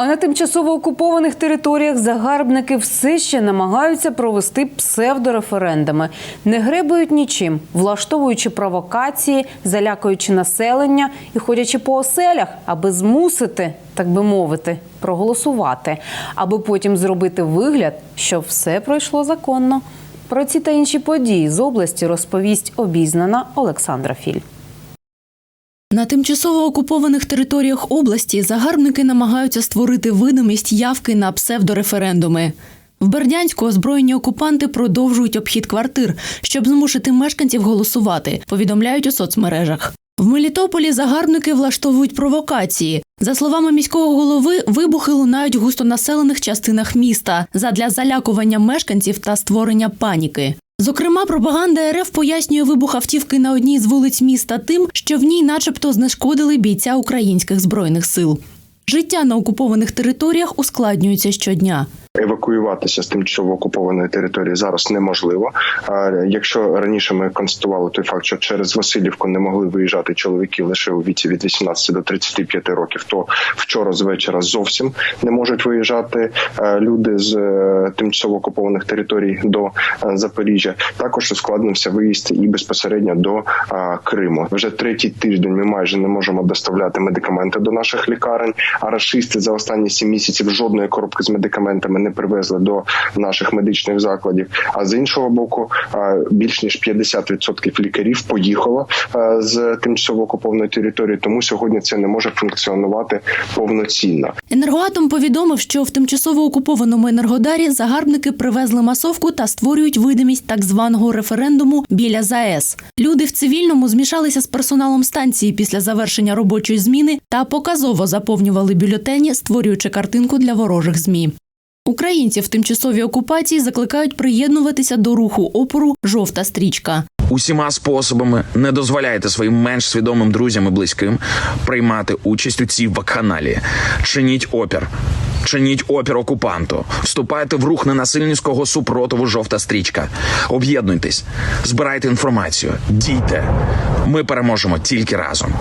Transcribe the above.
А на тимчасово окупованих територіях загарбники все ще намагаються провести псевдореферендуми. Не гребують нічим, влаштовуючи провокації, залякуючи населення і ходячи по оселях, аби змусити, так би мовити, проголосувати, аби потім зробити вигляд, що все пройшло законно. Про ці та інші події з області розповість обізнана Олександра Філь. На тимчасово окупованих територіях області загарбники намагаються створити видимість явки на псевдореферендуми. В Бердянську озброєні окупанти продовжують обхід квартир, щоб змусити мешканців голосувати, повідомляють у соцмережах. В Мелітополі загарбники влаштовують провокації. За словами міського голови, вибухи лунають в густонаселених частинах міста задля залякування мешканців та створення паніки. Зокрема, пропаганда РФ пояснює вибух автівки на одній з вулиць міста тим, що в ній, начебто, знешкодили бійця українських збройних сил. Життя на окупованих територіях ускладнюється щодня. Евакуюватися з тимчасово окупованої території зараз неможливо. Якщо раніше ми констатували той факт, що через Васильівку не могли виїжджати чоловіки лише у віці від 18 до 35 років, то вчора з вечора зовсім не можуть виїжджати люди з е, тимчасово окупованих територій до е, Запоріжжя. Також ускладнився виїзд і безпосередньо до Криму. Вже третій тиждень ми майже не можемо доставляти медикаменти до наших лікарень. А рашисти за останні сім місяців жодної коробки з медикаментами не привезли до наших медичних закладів. А з іншого боку, е, більш ніж 50% лікарів поїхало е, з тимчасово окупованої території, тому сьогодні це не може функціонувати повноцінно. Енергоатом повідомив, що в тимчасово окупованому енергодарі загарбники привезли масовку та створюють видимість так званого референдуму біля ЗАЕС. Люди в цивільному змішалися з персоналом станції після завершення робочої зміни та показово заповнювали бюлетені, створюючи картинку для ворожих змі. Українці в тимчасовій окупації закликають приєднуватися до руху опору Жовта стрічка. Усіма способами не дозволяйте своїм менш свідомим друзям і близьким приймати участь у цій вакханалії. Чиніть опір. Чиніть опір окупанту, вступайте в рух ненасильницького супротиву жовта стрічка. Об'єднуйтесь, збирайте інформацію, дійте. Ми переможемо тільки разом.